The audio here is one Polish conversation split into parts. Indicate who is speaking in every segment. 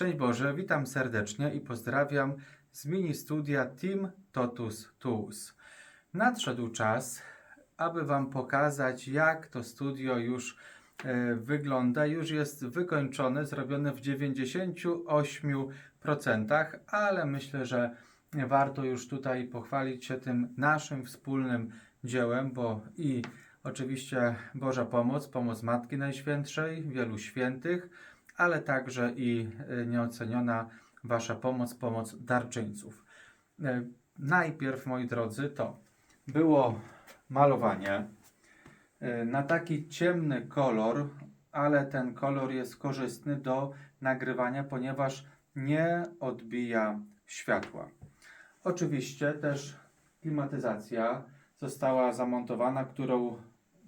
Speaker 1: Szczęść Boże, witam serdecznie i pozdrawiam z mini studia Team Totus Tools. Nadszedł czas, aby Wam pokazać, jak to studio już e, wygląda. Już jest wykończone, zrobione w 98%, ale myślę, że warto już tutaj pochwalić się tym naszym wspólnym dziełem, bo i oczywiście Boża pomoc, pomoc Matki Najświętszej, wielu świętych, ale także i e, nieoceniona Wasza pomoc, pomoc darczyńców. E, Najpierw, moi drodzy, to było malowanie e, na taki ciemny kolor, ale ten kolor jest korzystny do nagrywania, ponieważ nie odbija światła. Oczywiście też klimatyzacja została zamontowana, którą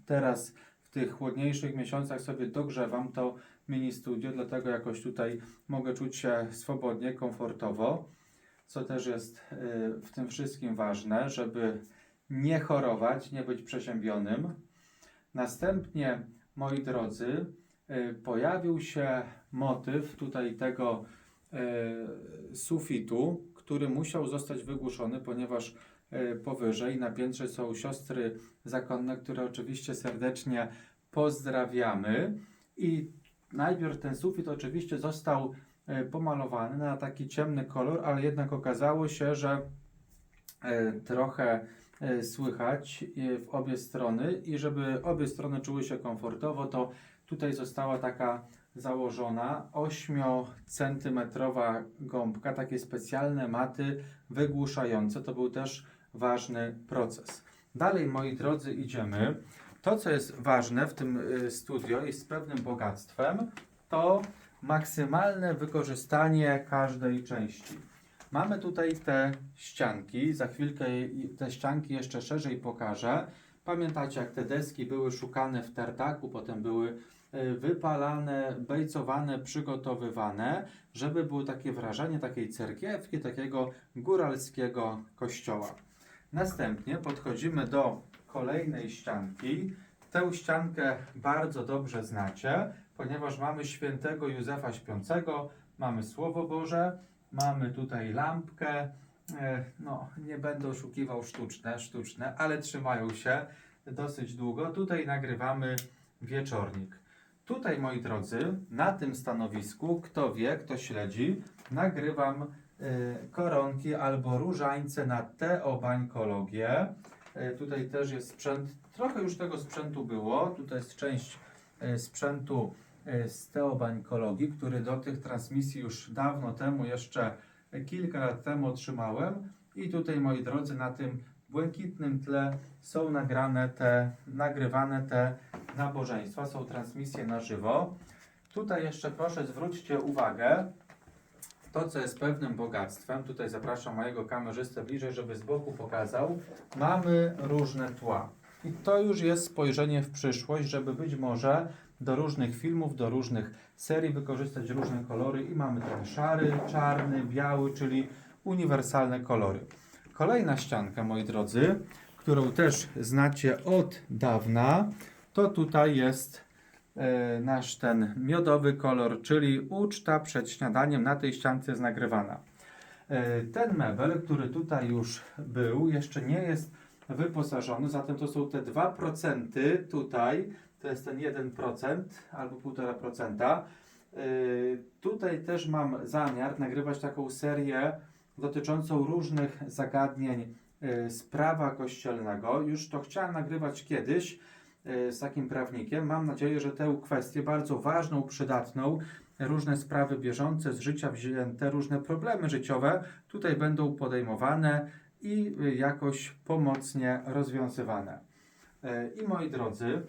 Speaker 1: teraz tych chłodniejszych miesiącach sobie dogrzewam to mini studio, dlatego jakoś tutaj mogę czuć się swobodnie, komfortowo, co też jest y, w tym wszystkim ważne, żeby nie chorować, nie być przeziębionym. Następnie, moi drodzy, y, pojawił się motyw tutaj tego y, sufitu, który musiał zostać wygłuszony, ponieważ powyżej na piętrze są siostry zakonne, które oczywiście serdecznie pozdrawiamy. I najpierw ten sufit oczywiście został e, pomalowany na taki ciemny kolor, ale jednak okazało się, że e, trochę słychać w obie strony i żeby obie strony czuły się komfortowo, to tutaj została taka założona 8-centymetrowa gąbka, takie specjalne maty wygłuszające. To był też ważny proces. Dalej, moi drodzy, idziemy. To, co jest ważne w tym y, studio i z pewnym bogactwem, to maksymalne wykorzystanie każdej części. Mamy tutaj te ścianki, za chwilkę te ścianki jeszcze szerzej pokażę. Pamiętacie, jak te deski były szukane w tartaku, potem były y, wypalane, bejcowane, przygotowywane, żeby było takie wrażenie takiej cerkiewki, takiego góralskiego kościoła. Następnie podchodzimy do kolejnej ścianki. Tę ściankę bardzo dobrze znacie, ponieważ mamy świętego Józefa Śpiącego, mamy Słowo Boże, mamy tutaj lampkę. E, No, nie będę oszukiwał sztuczne, sztuczne, ale trzymają się dosyć długo. Tutaj nagrywamy wieczornik. Tutaj, moi drodzy, na tym stanowisku, kto wie, kto śledzi, nagrywam koronki albo różańce na teobańkologię. E, Tutaj też jest sprzęt, trochę już tego sprzętu było. Tutaj jest część e, sprzętu z teobańkologii, który do tych transmisji już dawno temu, jeszcze kilka lat temu otrzymałem. I tutaj, moi drodzy, na tym błękitnym tle są nagrane te, nagrywane te nabożeństwa, są transmisje na żywo. Tutaj jeszcze proszę zwróćcie uwagę, to, co jest pewnym bogactwem, tutaj zapraszam mojego kamerzystę bliżej, żeby z boku pokazał, mamy różne tła. I to już jest spojrzenie w przyszłość, żeby być może do różnych filmów, do różnych serii wykorzystać różne kolory i mamy ten szary, czarny, biały, czyli uniwersalne kolory. Kolejna ścianka, moi drodzy, którą też znacie od dawna, to tutaj jest nasz ten miodowy kolor, czyli uczta przed śniadaniem na tej ściance jest nagrywana. E, Ten mebel, który tutaj już był, jeszcze nie jest wyposażony, zatem to są te 2% tutaj, to jest ten 1% albo 1,5%. E, Tutaj też mam zamiar nagrywać taką serię dotyczącą różnych zagadnień e, z prawa kościelnego. Już to chciałem nagrywać kiedyś, e, z takim prawnikiem. Mam nadzieję, że tę kwestię bardzo ważną, przydatną, różne sprawy bieżące z życia wzięte, różne problemy życiowe tutaj będą podejmowane i y, jakoś pomocnie rozwiązywane. E, I moi drodzy,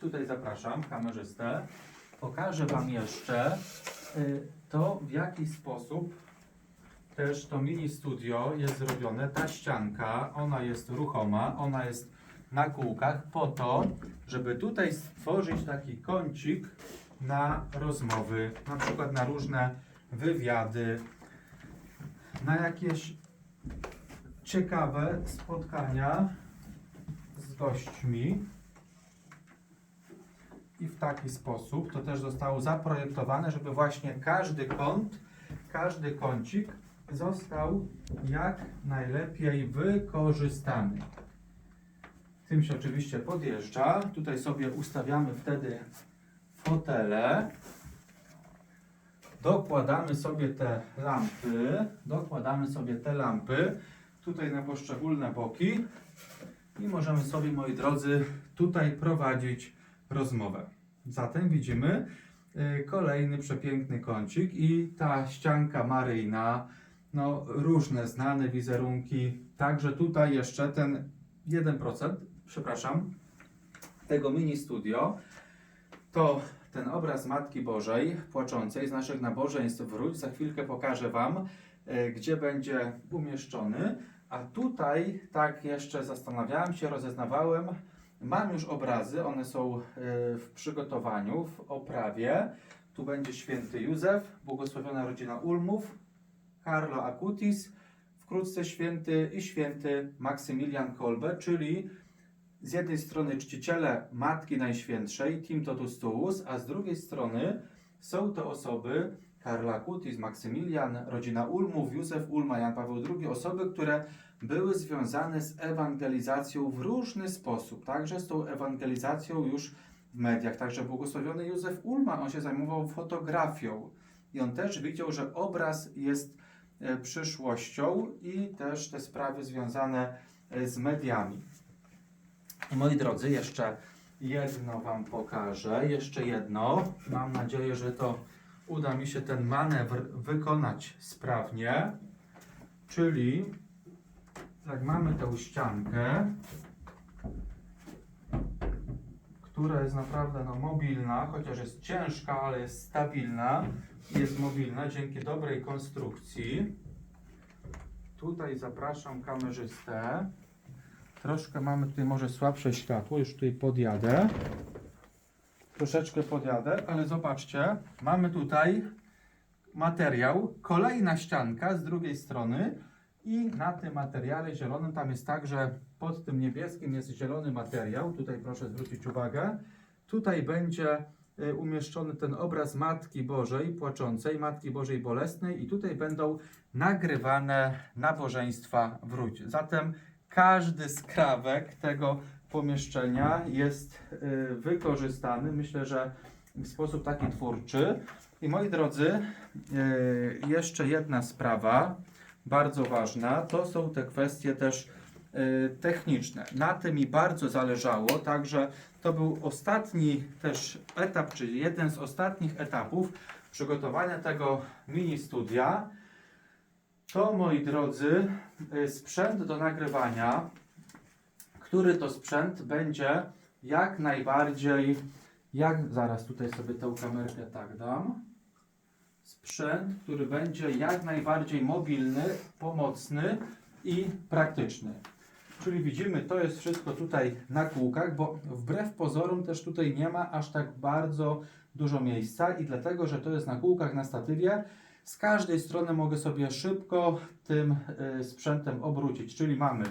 Speaker 1: tutaj zapraszam kamerzystę. Pokażę Wam jeszcze to, w jaki sposób też to mini studio jest zrobione. Ta ścianka, ona jest ruchoma, ona jest na kółkach po to, żeby tutaj stworzyć taki kącik na rozmowy, na przykład na różne wywiady, na jakieś ciekawe spotkania z gośćmi. i w taki sposób. To też zostało zaprojektowane, żeby właśnie każdy kąt, każdy kącik został jak najlepiej wykorzystany. Tym się oczywiście podjeżdża. Tutaj sobie ustawiamy wtedy fotele. Dokładamy sobie te lampy. Dokładamy sobie te lampy tutaj na poszczególne boki i możemy sobie, moi drodzy, tutaj prowadzić rozmowę. Zatem widzimy y, kolejny przepiękny kącik i ta ścianka maryjna, no różne znane wizerunki. Także tutaj jeszcze ten 1%, przepraszam, tego mini studio to ten obraz Matki Bożej płaczącej z naszych nabożeństw wróć. Za chwilkę pokażę Wam, e, gdzie będzie umieszczony. A tutaj, tak jeszcze zastanawiałem się, rozeznawałem, mam już obrazy, one są e, w przygotowaniu, w oprawie. Tu będzie święty Józef, błogosławiona rodzina Ulmów, Carlo Acutis, wkrótce święty i święty Maksymilian Kolbe, czyli z jednej strony czciciele Matki Najświętszej, Tim Totus Tuus, a z drugiej strony są to osoby Karla Kutis, Maksymilian, rodzina Ulmów, Józef Ulma, Jan Paweł II, osoby, które były związane z ewangelizacją w różny sposób, także z tą ewangelizacją już w mediach. Także błogosławiony Józef Ulma, on się zajmował fotografią i on też widział, że obraz jest e, przyszłością i też te sprawy związane e, z mediami. Moi drodzy, jeszcze jedno Wam pokażę. Jeszcze jedno. Mam nadzieję, że to uda mi się ten manewr wykonać sprawnie. Czyli jak mamy tę ściankę, która jest naprawdę no, mobilna, chociaż jest ciężka, ale jest stabilna jest mobilna dzięki dobrej konstrukcji. Tutaj zapraszam kamerzystę. Troszkę mamy tutaj może słabsze światło, już tutaj podjadę. Troszeczkę podjadę, ale zobaczcie, mamy tutaj materiał, kolejna ścianka z drugiej strony i na tym materiale zielonym tam jest tak, że pod tym niebieskim jest zielony materiał, tutaj proszę zwrócić uwagę. Tutaj będzie y, umieszczony ten obraz Matki Bożej płaczącej, Matki Bożej bolesnej i tutaj będą nagrywane nabożeństwa wróć. Zatem każdy skrawek tego pomieszczenia jest y, wykorzystany, myślę, że w sposób taki twórczy. I moi drodzy, y, jeszcze jedna sprawa, bardzo ważna, to są te kwestie też y, techniczne. Na tym mi bardzo zależało, także to był ostatni też etap, czyli jeden z ostatnich etapów przygotowania tego mini studia. To, moi drodzy, y, sprzęt do nagrywania, który to sprzęt będzie jak najbardziej, jak zaraz tutaj sobie tę kamerkę tak dam. Sprzęt, który będzie jak najbardziej mobilny, pomocny i praktyczny. Czyli widzimy, to jest wszystko tutaj na kółkach, bo wbrew pozorom też tutaj nie ma aż tak bardzo dużo miejsca i dlatego, że to jest na kółkach, na statywie, z każdej strony mogę sobie szybko tym y, sprzętem obrócić, czyli mamy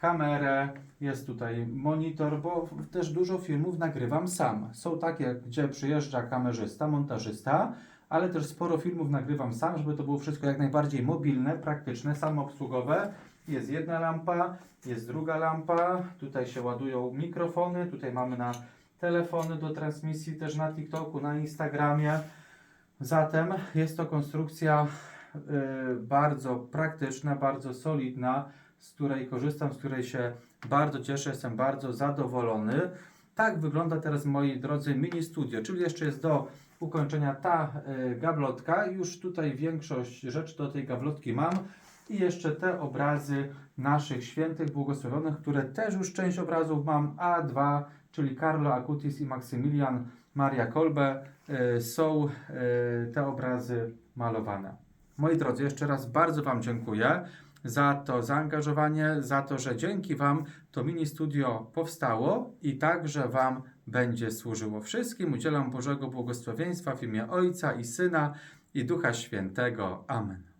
Speaker 1: kamerę, jest tutaj monitor, bo też dużo filmów nagrywam sam. Są takie, gdzie przyjeżdża kamerzysta, montażysta, ale też sporo filmów nagrywam sam, żeby to było wszystko jak najbardziej mobilne, praktyczne, samoobsługowe. Jest jedna lampa, jest druga lampa, tutaj się ładują mikrofony, tutaj mamy na telefony do transmisji, też na TikToku, na Instagramie. Zatem jest to konstrukcja y, bardzo praktyczna, bardzo solidna, z której korzystam, z której się bardzo cieszę, jestem bardzo zadowolony. Tak wygląda teraz, moi drodzy, mini studio, czyli jeszcze jest do ukończenia ta y, gablotka. Już tutaj większość rzeczy do tej gablotki mam. I jeszcze te obrazy naszych świętych błogosławionych, które też już część obrazów mam, A2, czyli Carlo Acutis i Maksymilian Maria Kolbe, y, są y, te obrazy malowane. Moi drodzy, jeszcze raz bardzo Wam dziękuję za to zaangażowanie, za to, że dzięki Wam to mini studio powstało i także Wam będzie służyło. Wszystkim udzielam Bożego błogosławieństwa w imię Ojca i Syna i Ducha Świętego. Amen.